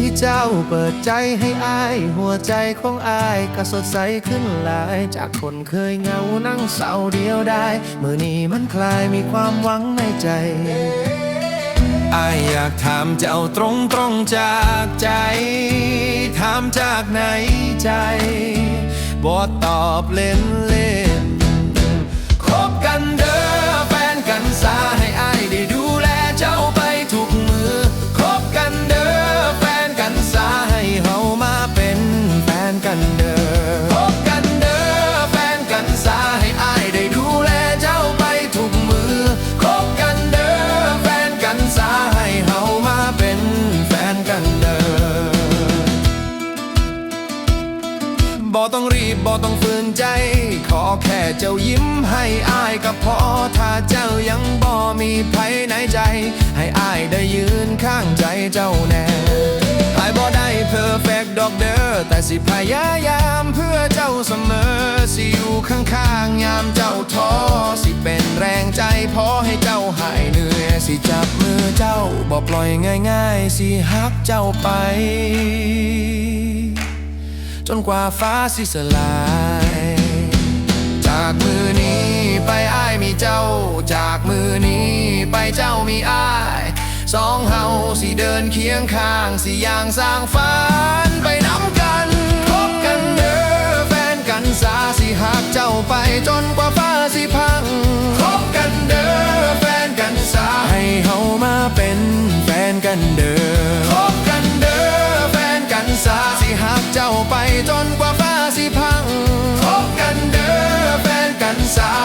ที่เจ้าเปิดใจให้อาย หัวใจของอายก็สดใสขึ้นหลาย จากคนเคยเหงานั่งเศร้าเดียวได้มือนี้มันคลายมีความหวังในใจอายอยากถามเจ้าตรงตรงจากใจ ถามจากในใจบอตอบเล่นเล่น บ่ต้องรีบบ่ต้องฝืนใจ ขอแค่เจ้ายิ้มให้อายก็พอ ถ้าเจ้ายังบ่มีภายในใจ ให้อายได้ยืนข้างใจเจ้าแน่อายบ่ได้เพอร์เฟกดอกเด้อแต่สิพยายามเพื่อเจ้าเสมอ สิอยู่ข้างๆยามเจ้าท้อสิเป็นแรงใจพอให้เจ้าหายเหนื่อย สิจับมือเจ้าบ่ปล่อยง่ายๆ สิฮักเจ้าไป จนกว่าฟ้าสิสลาย จากมือนี้ไปอ้ายมีเจ้า จากมือนี้ไปเจ้ามีอ้ายสองเฮาสิเดินเคียงข้างสิอย่างสร้างฝันไปน้ำกันพบกันเด้อแฟนกันสาสิหักเจ้าไปจนกว่าฟ้าสิพังพบกันเด้อแฟนกันสาให้เฮามาเป็นแฟนกันเด้อ ไปจนกว่าฟ้าสิพังพบกันเด้อแฟนกันสา